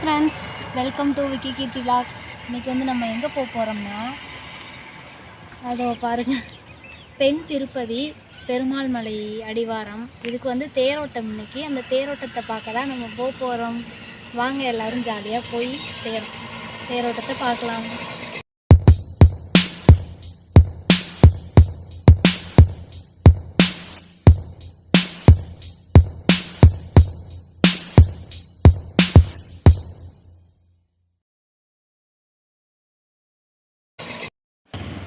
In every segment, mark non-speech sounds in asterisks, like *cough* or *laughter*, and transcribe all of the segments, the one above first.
Friends welcome to Vicky Keerthi vlog இன்றைக்கி வந்து நம்ம எங்கே போக போகிறோம்னா அதோ பாருங்கள் பெண் திருப்பதி பெருமாள் மலை அடிவாரம். இதுக்கு வந்து தேரோட்டம் இன்னைக்கு. அந்த தேரோட்டத்தை பார்க்க தான் நம்ம போக போகிறோம் வாங்க எல்லோரும் ஜாலியாக போய் தேர் தேரோட்டத்தை பார்க்கலாம்.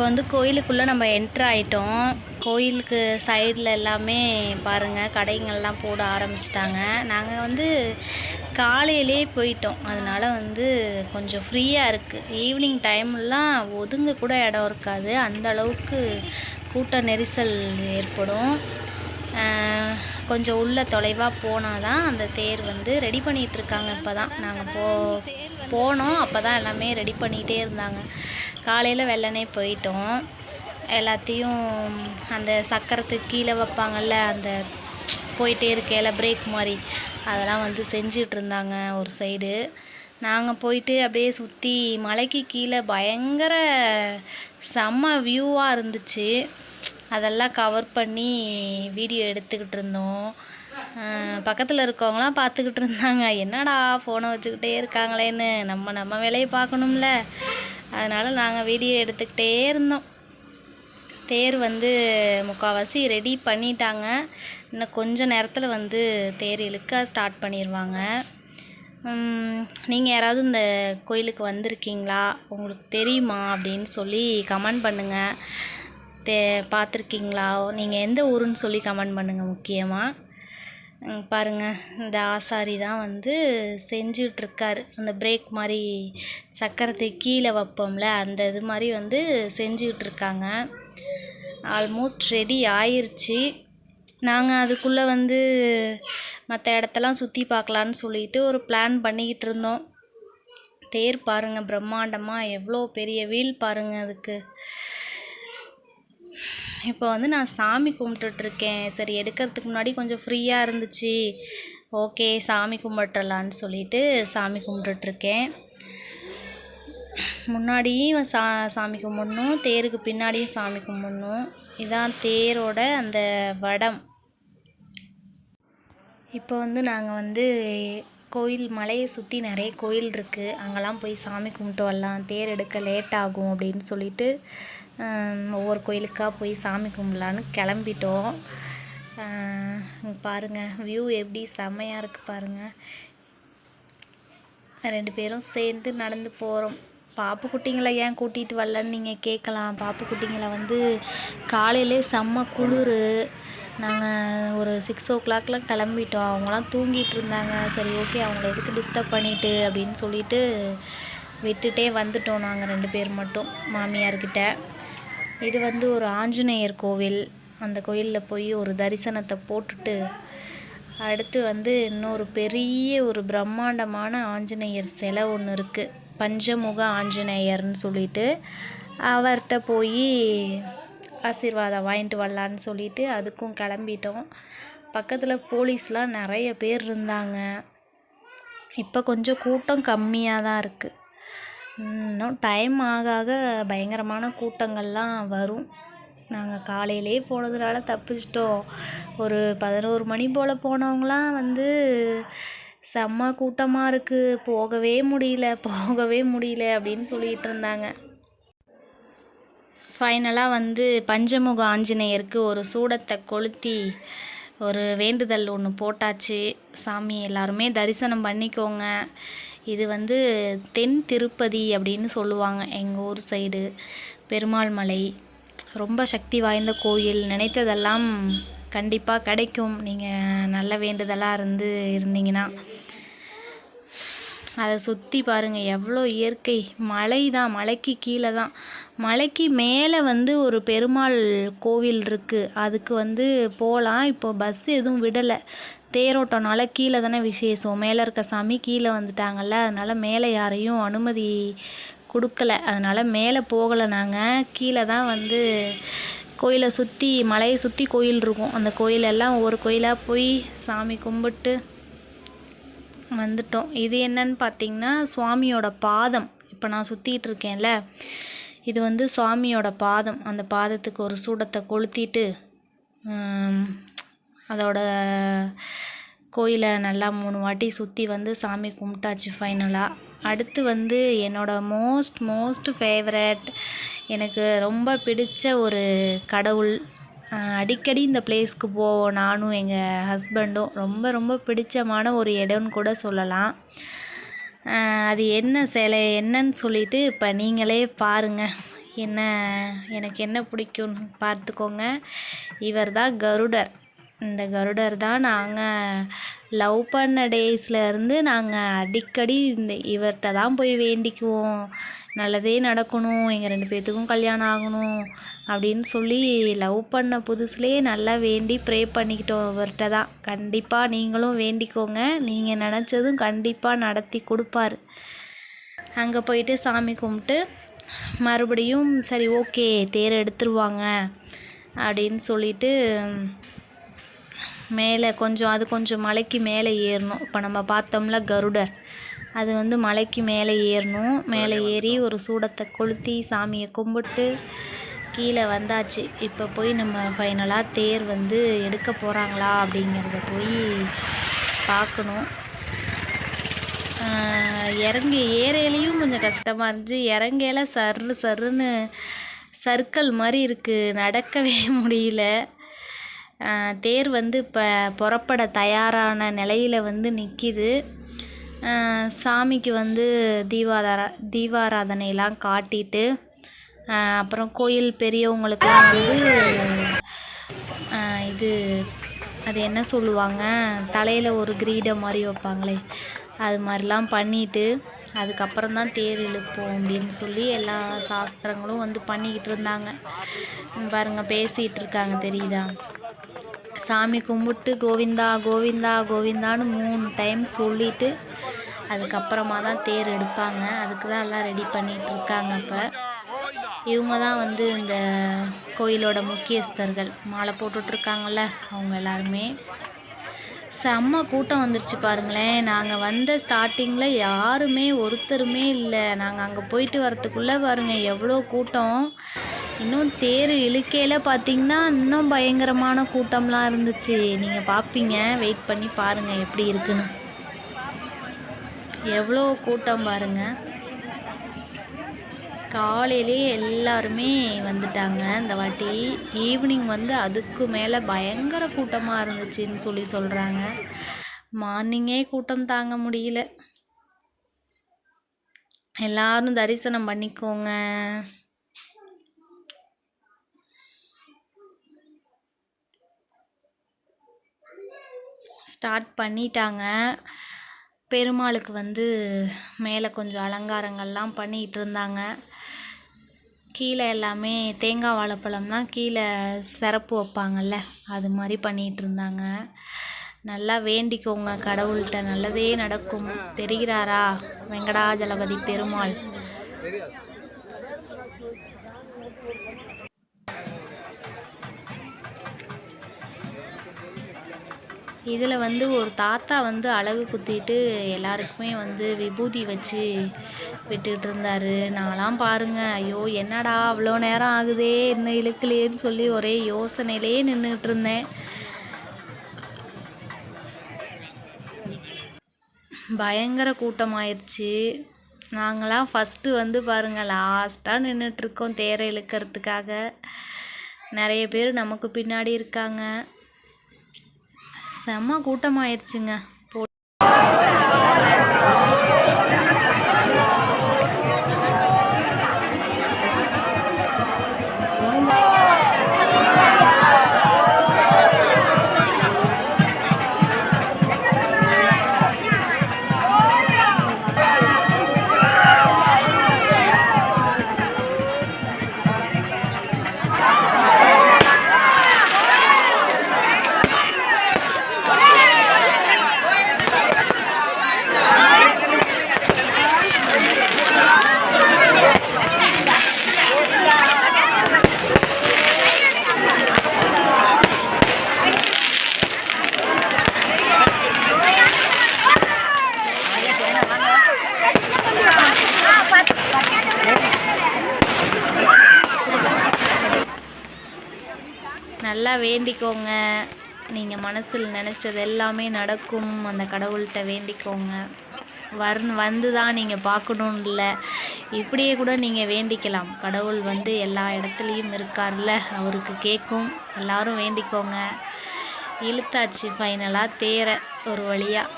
இப்போ வந்து கோயிலுக்குள்ளே நம்ம என்ட்ரு ஆகிட்டோம் கோயிலுக்கு சைடில் எல்லாமே பாருங்கள் கடைங்கள்லாம் போட ஆரம்பிச்சிட்டாங்க. நாங்கள் வந்து காலையிலே போயிட்டோம். அதனால் வந்து கொஞ்சம் ஃப்ரீயாக இருக்குது ஈவினிங் டைம்லாம் ஒதுங்க கூட இடம் இருக்காது. அந்த அளவுக்கு கூட்ட நெரிசல் ஏற்படும். கொஞ்சம் உள்ள தொலைவாக போனால் தான் அந்த தேர் வந்து ரெடி பண்ணிகிட்டு இருக்காங்க இப்போ தான் நாங்கள் போ போனோம். அப்போ தான் எல்லாமே ரெடி பண்ணிகிட்டே இருந்தாங்க. காலையில் வெள்ளனே போயிட்டோம். எல்லாத்தையும் அந்த சக்கரத்துக்கு கீழே வைப்பாங்கல்ல அந்த போயிட்டே இருக்கையில் பிரேக் மாதிரி. அதெல்லாம் வந்து செஞ்சிட்டு இருந்தாங்க ஒரு சைடு நாங்கள் போயிட்டு அப்படியே சுற்றி மலைக்கு கீழே பயங்கர செம்ம வியூவாக இருந்துச்சு. அதெல்லாம் கவர் பண்ணி வீடியோ எடுத்துக்கிட்டு இருந்தோம். பக்கத்தில் இருக்கவங்களாம் பார்த்துக்கிட்டு இருந்தாங்க. என்னடா ஃபோனை வச்சுக்கிட்டே இருக்காங்களேன்னு. நம்ம நம்ம வேலையை பார்க்கணும்ல. அதனால் நாங்கள் வீடியோ எடுத்துக்கிட்டே இருந்தோம். தேர் வந்து முக்கால்வாசி ரெடி பண்ணிட்டாங்க. இன்னும் கொஞ்சம் நேரத்தில் வந்து தேர் இழுக்க ஸ்டார்ட் பண்ணிடுவாங்க நீங்கள் யாராவது இந்த கோயிலுக்கு வந்திருக்கீங்களா? உங்களுக்கு தெரியுமா? அப்படின்னு சொல்லி கமெண்ட் பண்ணுங்கள் தே பார்த்துருக்கீங்களா? நீங்கள் எந்த ஊருன்னு சொல்லி கமெண்ட் பண்ணுங்கள் முக்கியமாக பாருங்கள் பாருங்க இந்த ஆசாரி தான் வந்து செஞ்சிகிட்ருக்காரு அந்த பிரேக் மாதிரி சக்கரத்தை கீழே வைப்போம்ல அந்த இது மாதிரி வந்து செஞ்சிகிட்ருக்காங்க ஆல்மோஸ்ட் ரெடி ஆயிருச்சு. நாங்கள் அதுக்குள்ளே வந்து மற்ற இடத்தெல்லாம் சுற்றி பார்க்கலான்னு சொல்லிட்டு ஒரு பிளான் பண்ணிக்கிட்டு இருந்தோம். தேர் பாருங்கள் பிரம்மாண்டமாக எவ்வளோ பெரிய வீல் பாருங்கள் அதுக்கு. இப்போ வந்து நான் சாமி கும்பிட்டுட்ருக்கேன். சரி எடுக்கிறதுக்கு முன்னாடி கொஞ்சம் ஃப்ரீயாக இருந்துச்சு. ஓகே சாமி கும்பிட்றலான்னு சொல்லிட்டு சாமி கும்பிட்டுட்ருக்கேன். முன்னாடியும் சா சாமி கும்பிடணும். தேருக்கு பின்னாடியும் சாமி கும்பிடணும். இதான் தேரோட அந்த வடம். இப்போ வந்து நாங்கள் வந்து கோயில் மலையை சுற்றி நிறைய கோயில் இருக்குது அங்கெல்லாம் போய் சாமி கும்பிட்டு வரலாம். தேர் எடுக்க லேட் ஆகும் அப்படின்னு சொல்லிட்டு ஒவ்வொரு கோயிலுக்காக போய் சாமி கும்பிடலான்னு கிளம்பிட்டோம். பாருங்கள் வியூ எப்படி செம்மையாக இருக்குது பாருங்கள் ரெண்டு பேரும் சேர்ந்து நடந்து போகிறோம் பாப்பு குட்டிங்களை ஏன் கூட்டிகிட்டு வரலன்னு நீங்கள் கேட்கலாம். பாப்பு குட்டிங்களை வந்து காலையிலே செம்ம குளிர். நாங்கள் ஒரு சிக்ஸ் ஓ கிளாக்லாம் கிளம்பிட்டோம். அவங்களாம் தூங்கிட்டு இருந்தாங்க. சரி ஓகே அவங்கள எதுக்கு டிஸ்டர்ப் பண்ணிவிட்டு அப்படின்னு சொல்லிட்டு விட்டுட்டே வந்துட்டோம் நாங்கள் ரெண்டு பேர் மட்டும் மாமியார்கிட்ட. இது வந்து ஒரு ஆஞ்சநேயர் கோவில். அந்த கோயிலில் போய் ஒரு தரிசனத்தை போட்டுட்டு அடுத்து வந்து இன்னொரு பெரிய ஒரு பிரம்மாண்டமான ஆஞ்சநேயர் சிலை ஒன்று இருக்குது பஞ்சமுக ஆஞ்சநேயர்னு சொல்லிட்டு அவர்கிட்ட போய் ஆசீர்வாதம் வாங்கிட்டு வரலான்னு சொல்லிட்டு அதுக்கும் கிளம்பிட்டோம். பக்கத்தில் போலீஸ்லாம் நிறைய பேர் இருந்தாங்க. இப்போ கொஞ்சம் கூட்டம் கம்மியாக தான் இருக்குது இன்னும் டைம் ஆக ஆக பயங்கரமான கூட்டங்கள்லாம் வரும். நாங்கள் காலையிலே போனதுனால தப்பிச்சிட்டோம். ஒரு பதினோரு மணி போல் போனவங்களாம் வந்து செம்ம கூட்டமாக இருக்குது போகவே முடியல போகவே முடியல அப்படின்னு சொல்லிகிட்டு இருந்தாங்க. ஃபைனலாக வந்து பஞ்சமுக ஆஞ்சநேயருக்கு ஒரு சூடத்தை கொளுத்தி ஒரு வேண்டுதல் ஒன்று போட்டாச்சு. சாமி எல்லாருமே தரிசனம் பண்ணிக்கோங்க. இது வந்து தென் திருப்பதி அப்படின்னு சொல்லுவாங்க எங்கள் ஊர் சைடு. பெருமாள் மலை. ரொம்ப சக்தி வாய்ந்த கோயில். நினைத்ததெல்லாம் கண்டிப்பாக கிடைக்கும். நீங்கள் நல்ல வேண்டுதலாக இருந்து இருந்தீங்கன்னா. அதை சுற்றி பாருங்கள் எவ்வளோ இயற்கை. மலை தான் மலைக்கு கீழே தான் மலைக்கு மேலே வந்து ஒரு பெருமாள் கோவில் இருக்குது அதுக்கு வந்து போகலாம் இப்போ பஸ் எதுவும் விடலை. தேரோட்டம்னால கீழே தானே விசேஷம். மேலே இருக்க சாமி கீழே வந்துட்டாங்கல்ல அதனால் மேலே யாரையும் அனுமதி கொடுக்கல. அதனால் மேலே போகலை நாங்கள் கீழே தான் வந்து கோயிலை சுற்றி மலையை சுற்றி கோயில் இருக்கும். அந்த கோயிலெல்லாம் ஒவ்வொரு கோயிலாக போய் சாமி கும்பிட்டு வந்துட்டோம். இது என்னன்னு பார்த்தீங்கன்னா சுவாமியோட பாதம். இப்போ நான் சுற்றிட்டு இருக்கேன்ல இது வந்து சுவாமியோட பாதம். அந்த பாதத்துக்கு ஒரு சூடத்தை கொளுத்திட்டு அதோட கோயிலை நல்லா மூணு வாட்டி சுற்றி வந்து சாமி கும்பிட்டாச்சு ஃபைனலாக அடுத்து வந்து என்னோட மோஸ்ட் மோஸ்ட் ஃபேவரட் எனக்கு ரொம்ப பிடிச்ச ஒரு கடவுள் அடிக்கடி இந்த பிளேஸ்க்கு போவோம். நானும் எங்கள் ஹஸ்பண்டும் ரொம்ப ரொம்ப பிடிச்சமான ஒரு இடம்னு கூட சொல்லலாம். அது என்ன சிலை என்னன்னு சொல்லிட்டு இப்போ நீங்களே பாருங்கள் என்ன எனக்கு என்ன பிடிக்கும்னு பார்த்துக்கோங்க. இவர் தான் கருடர். இந்த கருடர் தான் நாங்கள் லவ் பண்ண டேஸ்லேருந்து நாங்கள் அடிக்கடி இந்த இவர்கிட்ட தான் போய் வேண்டிக்குவோம். நல்லதே நடக்கணும். எங்கள் ரெண்டு பேர்த்துக்கும் கல்யாணம் ஆகணும் அப்படின்னு சொல்லி லவ் பண்ண புதுசுலேயே நல்லா வேண்டி ப்ரே பண்ணிக்கிட்டோம் இவர்கிட்ட தான். கண்டிப்பாக நீங்களும் வேண்டிக்கோங்க. நீங்கள் நினச்சதும் கண்டிப்பாக நடத்தி கொடுப்பாரு. அங்கே போயிட்டு சாமி கும்பிட்டு மறுபடியும் சரி ஓகே தேர் எடுத்துருவாங்க அப்படின்னு சொல்லிட்டு மேலே கொஞ்சம் அது கொஞ்சம் மலைக்கு மேலே ஏறணும். இப்போ நம்ம பார்த்தோம்ல கருடர் அது வந்து மலைக்கு மேலே ஏறணும். மேலே ஏறி ஒரு சூடத்தை கொளுத்தி சாமியை கும்பிட்டு கீழே வந்தாச்சு. இப்போ போய் நம்ம ஃபைனலாக தேர் வந்து எடுக்க போகிறாங்களா அப்படிங்கிறத போய் பார்க்கணும். இறங்கி ஏறையிலையும் கொஞ்சம் கஷ்டமாக இருந்துச்சு. இறங்கையில சர்ரு சர்ருன்னு சர்க்கிள் மாதிரி இருக்குது நடக்கவே *laughs* முடியல. தேர் வந்து இப்போ புறப்பட தயாரான நிலையில் வந்து நிற்கிது சாமிக்கு வந்து தீபாதார தீபாராதனையெல்லாம் காட்டிட்டு அப்புறம் கோயில் பெரியவங்களுக்கெல்லாம் வந்து இது அது என்ன சொல்லுவாங்க? தலையில் ஒரு கிரீடம் மாதிரி வைப்பாங்களே அது மாதிரிலாம் பண்ணிட்டு அதுக்கப்புறம் தான் தேர் இழுப்போம் அப்படின்னு சொல்லி எல்லா சாஸ்திரங்களும் வந்து பண்ணிக்கிட்டு இருந்தாங்க. பாருங்கள் பேசிகிட்டு இருக்காங்க தெரியுதா? சாமி கும்பிட்டு கோவிந்தா கோவிந்தா கோவிந்தான்னு மூணு டைம் சொல்லிட்டு அதுக்கப்புறமா தான் தேர் எடுப்பாங்க. அதுக்கு தான் எல்லாம் ரெடி பண்ணிகிட்டு இருக்காங்க இப்போ இவங்க தான் வந்து இந்த கோயிலோட முக்கியஸ்தர்கள். மாலை போட்டுட்ருக்காங்கல்ல அவங்க எல்லாருமே. செம்ம கூட்டம் வந்துருச்சு பாருங்களேன். நாங்கள் வந்த ஸ்டார்டிங்கில் யாருமே ஒருத்தருமே இல்லை. நாங்கள் அங்கே போயிட்டு வரத்துக்குள்ளே பாருங்கள் எவ்வளோ கூட்டம். இன்னும் தேர் இழுக்கையில் பார்த்தீங்கன்னா இன்னும் பயங்கரமான கூட்டம்லாம் இருந்துச்சு. நீங்கள் பார்ப்பீங்க வெயிட் பண்ணி பாருங்கள் எப்படி இருக்குன்னு. எவ்வளோ கூட்டம் பாருங்கள் காலையிலே எல்லாருமே வந்துட்டாங்க. இந்த வாட்டி ஈவினிங் வந்து அதுக்கு மேலே பயங்கர கூட்டமாக இருந்துச்சுன்னு சொல்லி சொல்கிறாங்க மார்னிங்கே கூட்டம் தாங்க முடியல. எல்லாரும் தரிசனம் பண்ணிக்கோங்க. ஸ்டார்ட் பண்ணிட்டாங்க. பெருமாளுக்கு வந்து மேலே கொஞ்சம் அலங்காரங்கள்லாம் பண்ணிகிட்டு இருந்தாங்க. கீழே எல்லாமே தேங்காய் வாழைப்பழம்லாம் கீழே சிறப்பு வைப்பாங்கல்ல அது மாதிரி பண்ணிகிட்டு இருந்தாங்க. நல்லா வேண்டிக்கோங்க கடவுள்கிட்ட நல்லதே நடக்கும். தெரிகிறாரா? வெங்கடாஜலபதி பெருமாள். இதில் வந்து ஒரு தாத்தா வந்து அழகு குத்திட்டு எல்லாருக்குமே வந்து விபூதி வச்சு விட்டுக்கிட்டு இருந்தாரு. நான்லாம் பாருங்க ஐயோ என்னடா அவ்வளோ நேரம் ஆகுதே இன்னும் இழுக்கலையேன்னு சொல்லி ஒரே யோசனையிலே நின்றுக்கிட்டு இருந்தேன். பயங்கர கூட்டமாயிருச்சு. நாங்களாம் ஃபஸ்ட்டு வந்து பாருங்கள் லாஸ்ட்டாக நின்றுட்டுருக்கோம் தேரை இழுக்கிறதுக்காக. நிறைய பேர் நமக்கு பின்னாடி இருக்காங்க. செம்ம கூட்டமாயிருச்சுங்க. நல்லா வேண்டிக்கோங்க. நீங்கள் மனசில் நினச்சது எல்லாமே நடக்கும். அந்த கடவுள்கிட்ட வேண்டிக்கோங்க. வர் வந்து தான் நீங்கள் பார்க்கணுன்னு இல்லை இப்படியே கூட நீங்கள் வேண்டிக்கலாம். கடவுள் வந்து எல்லா இடத்துலையும் இருக்கார்ல. அவருக்கு கேட்கும். எல்லாரும் வேண்டிக்கோங்க. இழுத்தாச்சு ஃபைனலாக தேர ஒரு வழியாக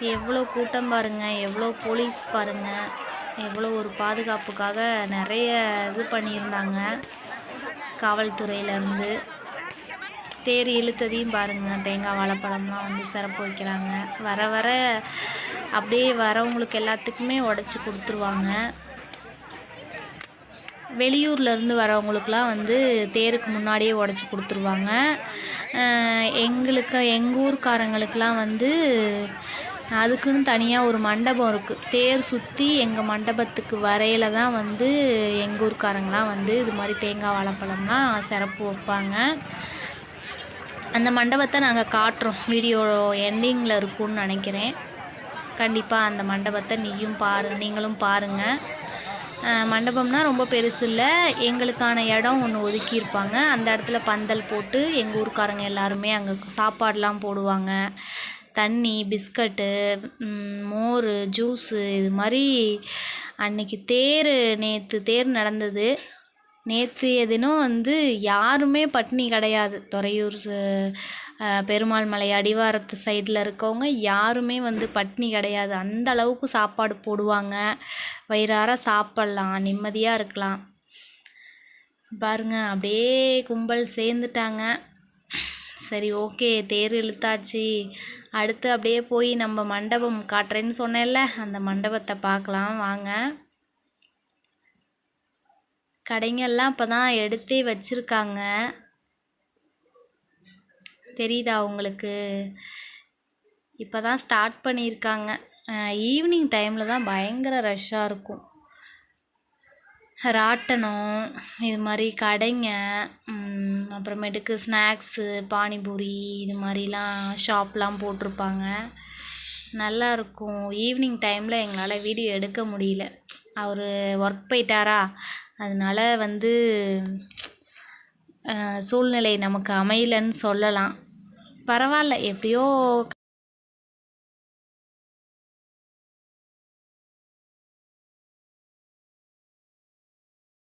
எவ்வளோ கூட்டம் பாருங்கள் எவ்வளோ போலீஸ் பாருங்கள் எவ்வளோ ஒரு பாதுகாப்புக்காக நிறைய இது பண்ணியிருந்தாங்க. காவல்துறையிலேருந்து தேர் இழுத்ததையும் பாருங்கள் தேங்காய் வாழைப்பழம்லாம் வந்து சிறப்பு வைக்கிறாங்க. வர வர அப்படியே வரவங்களுக்கு எல்லாத்துக்குமே உடச்சி கொடுத்துருவாங்க. வெளியூர்லேருந்து வரவங்களுக்குலாம் வந்து தேருக்கு முன்னாடியே உடச்சி கொடுத்துருவாங்க. எங்களுக்கு எங்கள் ஊர்க்காரங்களுக்கெலாம் வந்து அதுக்குன்னு தனியாக ஒரு மண்டபம் இருக்குது தேர் சுற்றி எங்கள் மண்டபத்துக்கு வரையில் தான் வந்து எங்கள் ஊர்க்காரங்களாம் வந்து இது மாதிரி தேங்காய் வாழைப்பழம்லாம் சிறப்பு வைப்பாங்க. அந்த மண்டபத்தை நாங்கள் காட்டுறோம். வீடியோ எண்டிங்கில் இருக்கும்னு நினைக்கிறேன். கண்டிப்பாக அந்த மண்டபத்தை நீயும் பாரு நீங்களும் பாருங்கள் மண்டபம்னா ரொம்ப பெருசு இல்லை. எங்களுக்கான இடம் ஒன்று ஒதுக்கியிருப்பாங்க அந்த இடத்துல பந்தல் போட்டு எங்கள் ஊருக்காரங்க எல்லாருமே அங்கே சாப்பாடெலாம் போடுவாங்க. தண்ணி பிஸ்கட்டு மோர் ஜூஸு இது மாதிரி அன்னைக்கு தேர் நேற்று தேர் நடந்தது. நேற்றைய தினம் வந்து யாருமே பட்டினி கிடையாது. துறையூர் பெருமாள் மலை அடிவாரத்து சைடில் இருக்கவங்க யாருமே வந்து பட்டினி கிடையாது. அந்த அளவுக்கு சாப்பாடு போடுவாங்க. வயிறார சாப்பிட்லாம் நிம்மதியாக இருக்கலாம். பாருங்க அப்படியே கும்பல் சேர்ந்துட்டாங்க. சரி ஓகே தேர் இழுத்தாச்சு. அடுத்து அப்படியே போய் நம்ம மண்டபம் காட்டுறேன்னு சொன்னேன்ல அந்த மண்டபத்தை பார்க்கலாம் வாங்க. கடைங்கெல்லாம் இப்போ தான் எடுத்தே வச்சுருக்காங்க. தெரியுதா உங்களுக்கு? இப்போ தான் ஸ்டார்ட் பண்ணியிருக்காங்க ஈவினிங் டைமில் தான் பயங்கர ரஷ்ஷாக இருக்கும். ராட்டனம் இது மாதிரி கடைங்க அப்புறமேட்டுக்கு ஸ்நாக்ஸு பானிபூரி இது மாதிரிலாம் ஷாப்லாம் போட்டிருப்பாங்க. நல்லாயிருக்கும் ஈவினிங் டைமில் எங்களால் வீடியோ எடுக்க முடியல. அவர் ஒர்க் போயிட்டாரா? அதனால வந்து சூழ்நிலை நமக்கு அமையலன்னு சொல்லலாம். பரவாயில்ல. எப்படியோ